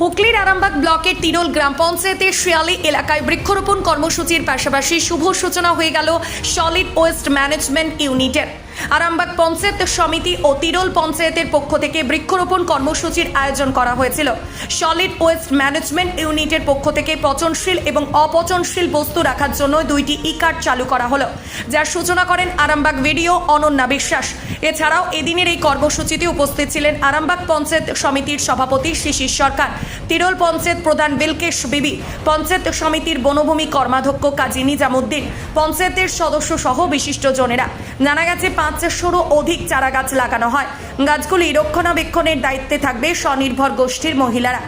হুগলির আরামবাগ ব্লকের তিরোল গ্রাম পঞ্চায়েতের শিয়ালি এলাকায় বৃক্ষরোপণ কর্মসূচির পাশাপাশি শুভ সূচনা হয়ে গেল সলিড ওয়েস্ট ম্যানেজমেন্ট ইউনিটের। আরামবাগ পঞ্চায়েত সমিতি ও তিরোল পঞ্চায়েতের পক্ষ থেকে বৃক্ষরোপণ কর্মসূচির আয়োজন করা হয়েছিল। সলিড ওয়েস্ট ম্যানেজমেন্ট ইউনিটের পক্ষ থেকে পচনশীল এবং অপচনশীল বস্তু রাখার জন্য দুইটি ই কার্ড চালু করা হলো, যার সূচনা করেন আরামবাগ ভিডিও অনন্যা বিশ্বাস। এছাড়াও এদিনের এই কর্মসূচিতে উপস্থিত ছিলেন আরামবাগ পঞ্চায়েত সমিতির সভাপতি শিশির সরকার, তিরল পঞ্চায়েত প্রধান বিলকেশ বিবি, পঞ্চায়েত সমিতির বনভূমি কর্মাধ্যক্ষ কাজী নিজামুদ্দিন, পঞ্চায়েতের সদস্য সহ বিশিষ্ট জনেরা। জানা গেছে পাঁচশোরও অধিক চারা গাছ লাগানো হয়। গাছগুলি রক্ষণাবেক্ষণের দায়িত্বে থাকবে স্বনির্ভর গোষ্ঠীর মহিলারা।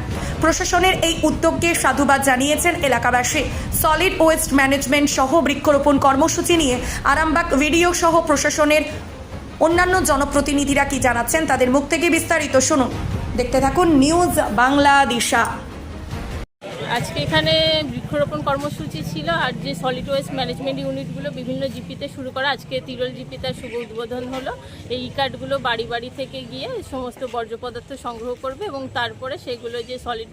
প্রশাসনের এই উদ্যোগকে সাধুবাদ জানিয়েছেন এলাকাবাসী। সলিড ওয়েস্ট ম্যানেজমেন্ট সহ বৃক্ষরোপণ কর্মসূচি নিয়ে আরামবাগ ভিডিও সহ প্রশাসনের অন্যান্য জনপ্রতিনিধিরা কি জানাচ্ছেন, তাদের মুখ থেকে বিস্তারিত শুনুন। দেখতে থাকুন নিউজ বাংলাদেশা। আজকে এখানে বৃক্ষরোপণ কর্মসূচি ছিল আর যে সলিড ওয়েস্ট ম্যানেজমেন্ট ইউনিটগুলো বিভিন্ন জিপিতে শুরু করা, আজকে তিরল জিপিতে শুভ উদ্বোধন হলো। এই কার্ডগুলো বাড়ি বাড়ি থেকে গিয়ে সমস্ত বর্জ্য পদার্থ সংগ্রহ করবে এবং তারপরে সেগুলো যে সলিড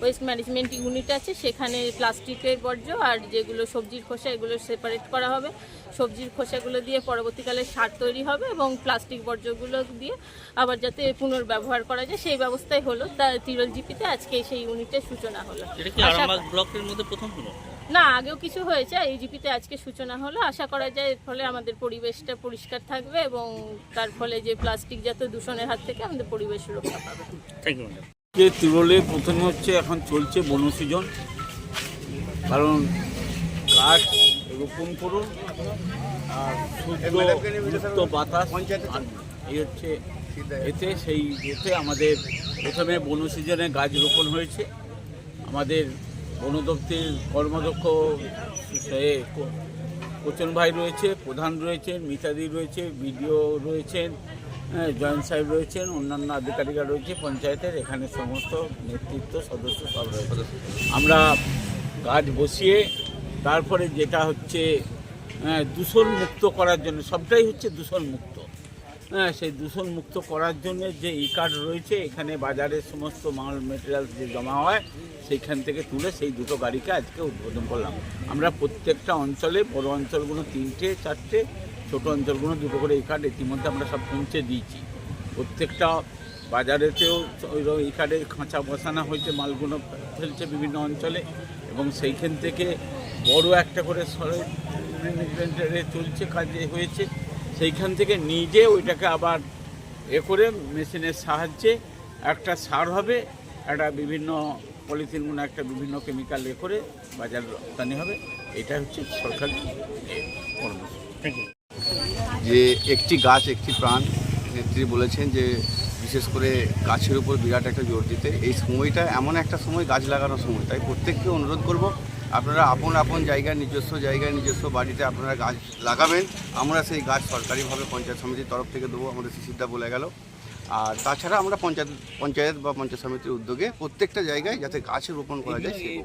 ওয়েস্ট ম্যানেজমেন্ট ইউনিট আছে, সেখানে প্লাস্টিকের বর্জ্য আর যেগুলো সবজির খোসা, এগুলো সেপারেট করা হবে। সবজির খোসাগুলো দিয়ে পরবর্তীকালে সার তৈরি হবে এবং প্লাস্টিক বর্জ্যগুলো দিয়ে আবার যাতে পুনর্ব্যবহার করা যায়, সেই ব্যবস্থাই হলো। তা তিরল জিপিতে আজকে সেই ইউনিটের সূচনা হলো। এটা কি আরামবাগ ব্লকের মধ্যে প্রথম হলো? না আগেও কিছু হয়েছে এই জিপিতে আজকে সূচনা হলো। আশা করা যায় এর ফলে আমাদের পরিবেশটা পরিষ্কার থাকবে এবং তার ফলে যে প্লাস্টিক জাত দূষণের হাত থেকে আমাদের পরিবেশ রক্ষা পাবে। থ্যাংক ইউ যে তিরলে প্রথমে হচ্ছে এখন চলছে বনসৃজন কারণ গাছ রোপণ করুন আর শুদ্ধ বাতাস এই হচ্ছে এতে সেই এতে আমাদের প্রথমে বনসৃজনে গাছ রোপণ হয়েছে। আমাদের বন দপ্তরের কর্মদক্ষ কোচন ভাই রয়েছে প্রধান রয়েছেন মিতাদি রয়েছে বিডিও রয়েছেন হ্যাঁ, জয়েন্ট সাহেব রয়েছেন অন্যান্য আধিকারিকরা রয়েছে পঞ্চায়েতের এখানে সমস্ত নেতৃত্ব সদস্য সব রয়েছে। আমরা গাছ বসিয়ে তারপরে যেটা হচ্ছে হ্যাঁ, দূষণ মুক্ত করার জন্য সবটাই হচ্ছে দূষণ মুক্ত সেই দূষণ মুক্ত করার জন্য যে ই কার্ড রয়েছে, এখানে বাজারের সমস্ত মাল মেটেরিয়াল যে জমা হয়, সেইখান থেকে তুলে সেই দুটো গাড়িকে আজকে উদ্বোধন করলাম। আমরা প্রত্যেকটা অঞ্চলে, বড় অঞ্চলগুলো তিনটে, চারটে, ছোট অঞ্চলগুলো দুটো করে এই কার্ড ইতিমধ্যে আমরা সব পৌঁছে দিয়েছি। প্রত্যেকটা বাজারেতেও এই কার্ডের খাঁচা বসানো হয়েছে, মালগুলো ফেলছে বিভিন্ন অঞ্চলে এবং সেইখান থেকে বড় একটা করে সরে চলছে, কাজে হয়েছে। সেইখান থেকে নিজে ওইটাকে আবার এ করে মেশিনের সাহায্যে একটা সার হবে, একটা বিভিন্ন পলিথিন মানে একটা বিভিন্ন কেমিক্যাল এ করে বাজার রপ্তানি হবে। এটা হচ্ছে সরকারি যে একটি গাছ, একটি প্রাণ নেত্রী বলেছেন যে বিশেষ করে গাছের উপর বিরাট একটা জোর দিতে। এই সময়টা এমন একটা সময়, গাছ লাগানোর সময়। তাই প্রত্যেককে অনুরোধ করব আপনারা আপন আপন জায়গা নিজস্ব জায়গায় নিজস্ব বাড়িতে আপনারা গাছ লাগাবেন। আমরা সেই গাছ সরকারিভাবে পঞ্চায়েত সমিতির তরফ থেকে দেবো আমাদের শিশিরদা বলে গেল। আর তাছাড়া আমরা পঞ্চায়েত পঞ্চায়েত বা পঞ্চায়েত সমিতির উদ্যোগে প্রত্যেকটা জায়গায় যাতে গাছ রোপণ করা যায় সেরকম